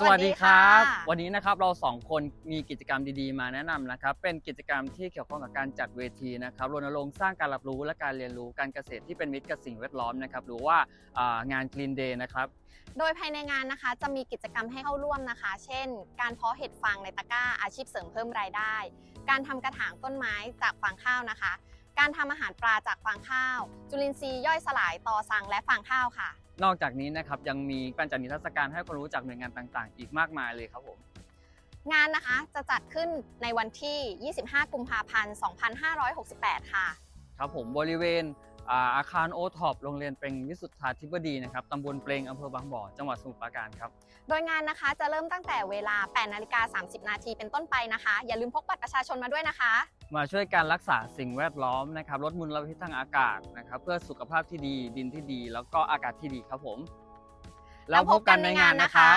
สวัสดีครับสวัสดีค่ะวันนี้นะครับเราสองคนมีกิจกรรมดีๆ มาแนะนำนะครับ เป็นกิจกรรมที่เกี่ยวข้องกับการจัดเวทีนะครับรณรงค์สร้างการรับรู้และการเรียนรู้การเกษตรที่เป็นมิตรกับสิ่งแวดล้อมนะครับหรือว่าอ่างาน Green Day นะครับโดยภายในงานนะคะจะมีกิจกรรมให้เข้าร่วมนะคะ เช่น การเพาะเห็ดฟางในตะกร้าอาชีพเสริมเพิ่มรายได้ การทำกระถางต้นไม้จากฟางข้าวนะคะ การทำอาหารปลาจากฟางข้าว จุลินทรีย์ย่อยสลายต่อสังและฟางข้าวค่ะ นอกจากนี้นะครับยังมีการจัดนิทรรศการให้ความรู้จากหน่วยงานต่างๆ อีกมากมายเลยครับผม งานนะคะจะจัดขึ้นในวันที่ 25 กุมภาพันธ์ 2568 ค่ะ ครับผมบริเวณอ่าอาคารโอท็อปโรงเรียนเปรงวิสุทธาธิบดีนะครับตำบลเปรงอำเภอบางบ่อจังหวัดสมุทรปราการครับ โดยงานนะคะจะเริ่มตั้งแต่เวลา8นาฬิกา30 นาทีเป็นต้นไปนะคะ อย่าลืมพกบัตรประชาชนมาด้วยนะคะ มาช่วยการรักษาสิ่งแวดล้อมนะครับลดมลพิษทางอากาศนะครับ เพื่อสุขภาพที่ดีดินที่ดี แล้วก็อากาศที่ดีครับผม แล้วพบกันในงานนะคะ